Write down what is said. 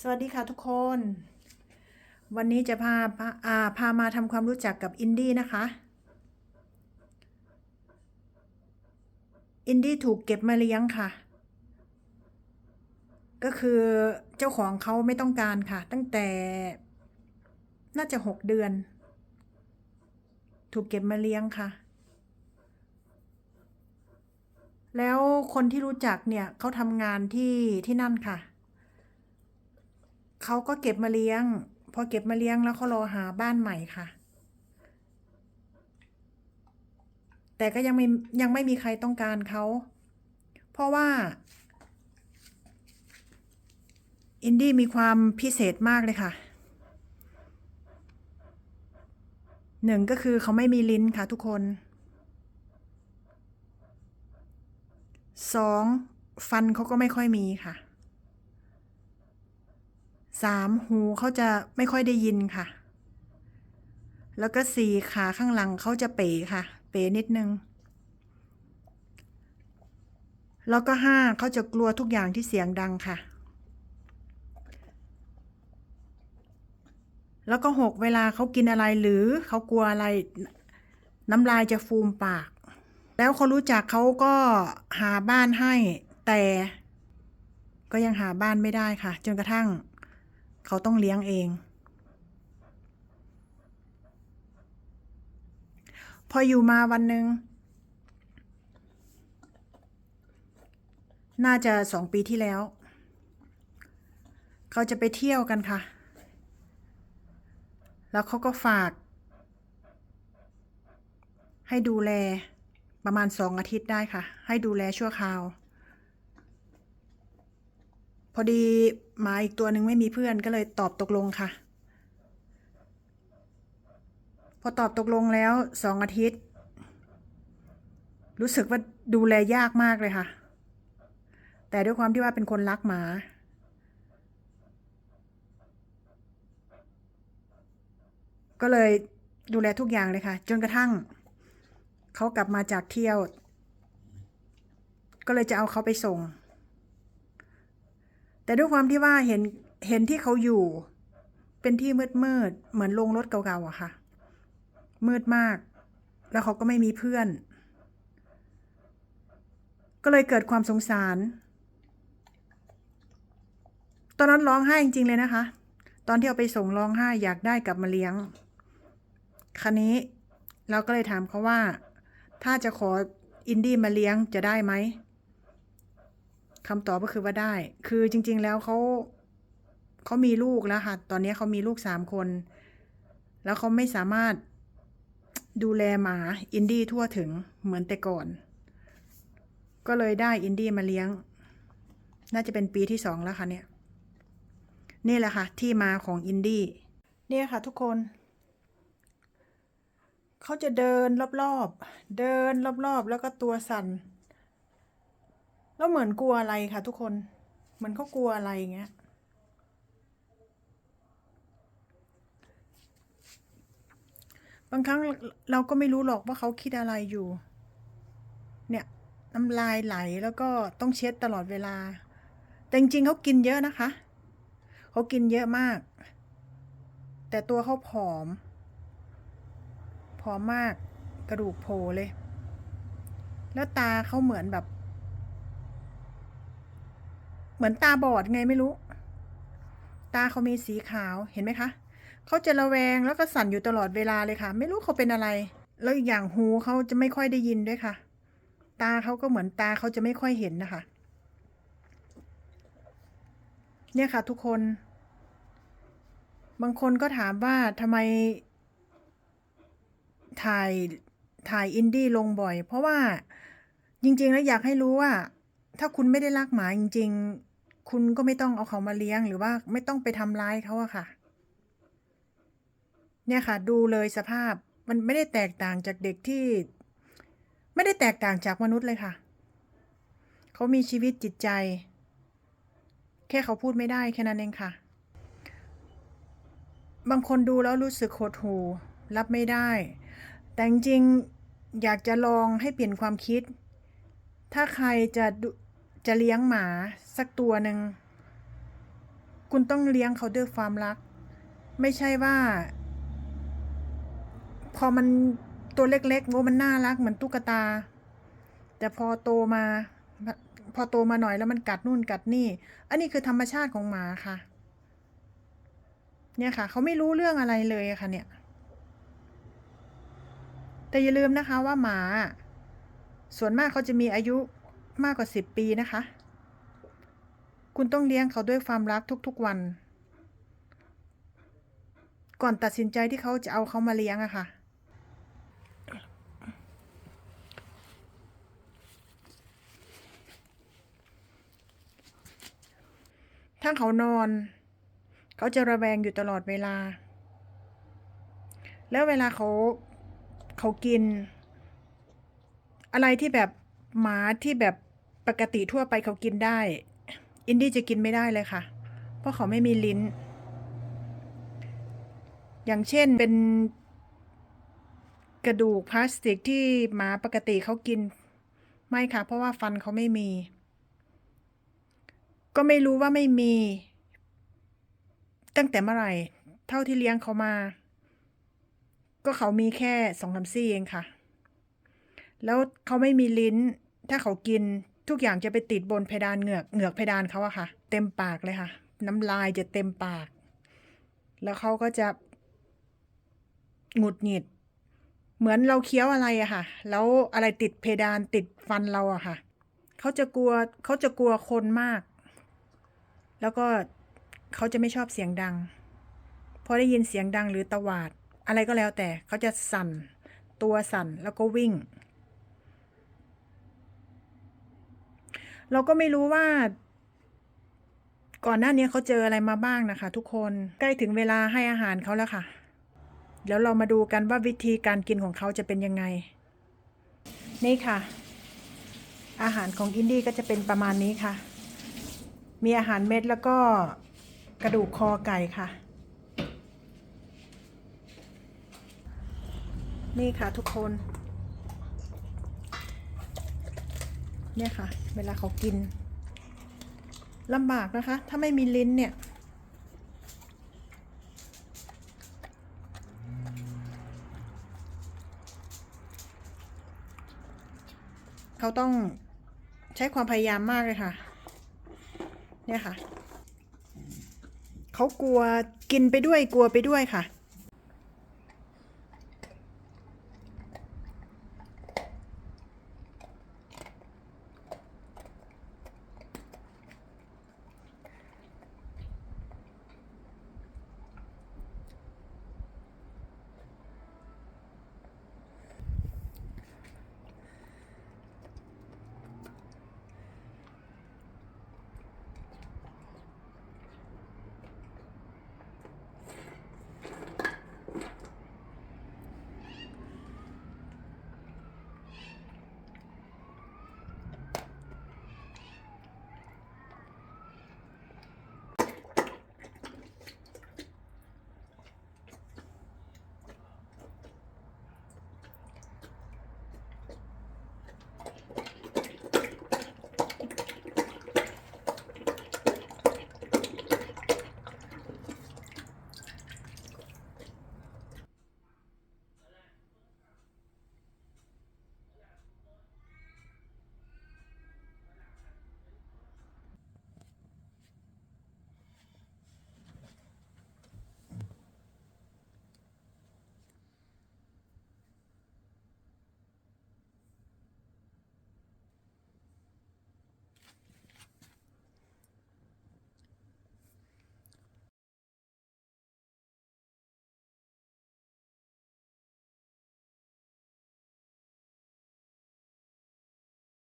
สวัสดีค่ะทุกคน วันนี้จะพาพาาพามาทำความรู้จักกับอินดี้นะคะ อินดี้ถูกเก็บมาเลี้ยงค่ะ ก็คือเจ้าของเขาไม่ต้องการค่ะ ตั้งแต่น่าจะหกเดือน ถูกเก็บมาเลี้ยงค่ะ แล้วคนที่รู้จักเนี่ยเขาทำงานที่ที่นั่นค่ะ เขาก็เก็บมาเลี้ยง พอเก็บมาเลี้ยงแล้วเขารอหาบ้านใหม่ค่ะ แต่ก็ยังไม่ยังไม่มีใครต้องการเขา เพราะว่า อินดี้มีความพิเศษมากเลยค่ะหนึ่งก็คือเขาไม่มีลิ้นค่ะทุกคนสองฟันเขาก็ไม่ค่อยมีค่ะ สามหูเขาจะไม่ค่อยได้ยินค่ะ แล้วก็สี่ขาข้างหลังเขาจะเป๋ค่ะ เป๋นิดนึง แล้วก็ห้าเขาจะกลัวทุกอย่างที่เสียงดังค่ะ แล้วก็หกเวลาเขากินอะไรหรือเขากลัวอะไร น้ำลายจะฟูมปาก แล้วเขารู้จักเขาก็หาบ้านให้แต่ก็ยังหาบ้านไม่ได้ค่ะ จนกระทั่ง เขาต้องเลี้ยงเอง พออยู่มาวันหนึ่งน่าจะสองปีที่แล้ว เขาจะไปเที่ยวกันค่ะ แล้วเขาก็ฝาก ให้ดูแลประมาณสองอาทิตย์ได้ค่ะ ให้ดูแลชั่วคราว พอดีหมาอีกตัวหนึ่งไม่มีเพื่อนก็เลยตอบตกลงค่ะ พอตอบตกลงแล้วสองอาทิตย์ รู้สึกว่าดูแลยากมากเลยค่ะ แต่ด้วยความที่ว่าเป็นคนรักหมา ก็เลยดูแลทุกอย่างเลยค่ะ จนกระทั่งเขากลับมาจากเที่ยว ก็เลยจะเอาเขาไปส่ง แต่ด้วยความที่ว่าเห็นเห็นที่เขาอยู่ เป็นที่มืดมืดเหมือนโรงรถเก่าๆอะค่ะ มืดมาก แล้วเขาก็ไม่มีเพื่อน ก็เลยเกิดความสงสาร ตอนนั้นร้องไห้จริงๆเลยนะคะ ตอนที่เอาไปส่งร้องไห้อยากได้กลับมาเลี้ยงคันนี้เราก็เลยถามเขาว่า ถ้าจะขออินดี้มาเลี้ยงจะได้ไหม คำตอบก็คือว่าได้ คือจริง ๆ แล้วเขาเขามีลูกแล้วค่ะ ตอนนี้เขามีลูกสามคน แล้วเขาไม่สามารถดูแลหมาอินดี้ทั่วถึงเหมือนแต่ก่อน ก็เลยได้อินดี้มาเลี้ยง น่าจะเป็นปีที่สองแล้วค่ะเนี่ย นี่แหละค่ะ ที่มาของอินดี้ เนี่ยค่ะทุกคน เขาจะเดินรอบๆ เดินรอบๆ แล้วก็ตัวสั่น แล้วเหมือนกลัวอะไรค่ะทุกคน เหมือนเขากลัวอะไรอย่างเงี้ย บางครั้งเราก็ไม่รู้หรอกว่าเขาคิดอะไรอยู่ เนี่ยน้ำลายไหลแล้วก็ต้องเช็ดตลอดเวลา แต่จริงๆเขากินเยอะนะคะ เขากินเยอะมาก แต่ตัวเขาผอม ผอมมากกระดูกโผล่เลย แล้วตาเขาเหมือนแบบ เหมือนตาบอดไงไม่รู้ ตาเขามีสีขาวเห็นไหมคะเขาจะระแวงแล้วก็สั่นอยู่ตลอดเวลาเลยค่ะ ไม่รู้เขาเป็นอะไร แล้วอีกอย่างหูเขาจะไม่ค่อยได้ยินด้วยค่ะ ตาเขาก็เหมือนตาเขาจะไม่ค่อยเห็นนะคะ เนี่ยค่ะ ทุกคน บางคนก็ถามว่าทำไม ถ่ายถ่ายอินดี้ลงบ่อย เพราะว่าจริง ๆ แล้วอยากให้รู้ว่า ถ้าคุณไม่ได้รักหมาจริงๆ คุณก็ไม่ต้องเอาเขามาเลี้ยงหรือว่าไม่ต้องไปทำร้ายเขาอะค่ะ เนี่ยค่ะ ดูเลยสภาพมันไม่ได้แตกต่างจากเด็กที่ ไม่ได้แตกต่างจากมนุษย์เลยค่ะ เขามีชีวิตจิตใจ แค่เขาพูดไม่ได้แค่นั้นเองค่ะ บางคนดูแล้วรู้สึกโหดหูรับไม่ได้ แต่จริงๆอยากจะลองให้เปลี่ยนความคิด ถ้าใครจะ จะเลี้ยงหมาสักตัวหนึ่ง คุณต้องเลี้ยงเขาด้วยความรัก ไม่ใช่ว่า พอมันตัวเล็กๆโอ้มันน่ารักเหมือนตุ๊กตา แต่พอโตมา พอโตมาหน่อยแล้วมันกัดนู่นกัดนี่ อันนี้คือธรรมชาติของหมาค่ะ เนี่ยค่ะเขาไม่รู้เรื่องอะไรเลยค่ะเนี่ย แต่อย่าลืมนะคะว่าหมา ส่วนมากเขาจะมีอายุ มากกว่าสิบปีนะคะ คุณต้องเลี้ยงเขาด้วยความรักทุกๆวัน ก่อนตัดสินใจที่เขาจะเอาเขามาเลี้ยงอะค่ะ ถ้าเขานอน เขาจะระแวงอยู่ตลอดเวลา แล้วเวลาเขาเขากิน อะไรที่แบบหมาที่แบบ ปกติทั่วไปเขากินได้ อินดี้จะกินไม่ได้เลยค่ะ เพราะเขาไม่มีลิ้น อย่างเช่นเป็นกระดูกพลาสติกที่หมาปกติเขากิน ไม่ค่ะ เพราะว่าฟันเขาไม่มี ก็ไม่รู้ว่าไม่มี ตั้งแต่เมื่อไหร่ เท่าที่เลี้ยงเขามา ก็เขามีแค่สองสามซี่เองค่ะ แล้วเขาไม่มีลิ้น ถ้าเขากิน ทุกอย่างจะไปติดบนเพดานเหงือกเหงือกเพดานเขาอะค่ะ เต็มปากเลยค่ะ น้ำลายจะเต็มปาก แล้วเขาก็จะหงุดหงิด เหมือนเราเคี้ยวอะไรอะค่ะ แล้วอะไรติดเพดานติดฟันเราอะค่ะเขาจะกลัวเขาจะกลัวคนมาก แล้วก็เขาจะไม่ชอบเสียงดังพอได้ยินเสียงดังหรือตวาด อะไรก็แล้วแต่เขาจะสั่น ตัวสั่นแล้วก็วิ่ง เราก็ไม่รู้ว่า ก่อนหน้านี้เขาเจออะไรมาบ้างนะคะ ทุกคนใกล้ถึงเวลาให้อาหารเขาแล้วค่ะเดี๋ยวเรามาดูกันว่าวิธีการกินของเขาจะเป็นยังไง นี่ค่ะ อาหารของอินดี้ก็จะเป็นประมาณนี้ค่ะ มีอาหารเม็ดแล้วก็กระดูกคอไก่ค่ะ นี่ค่ะทุกคน เนี่ยค่ะ เวลาเขากินลำบากนะคะ ถ้าไม่มีลิ้นเนี่ย เขาต้องใช้ความพยายามมากเลยค่ะ เนี่ยค่ะ เขากลัวกินไปด้วยกลัวไปด้วยค่ะ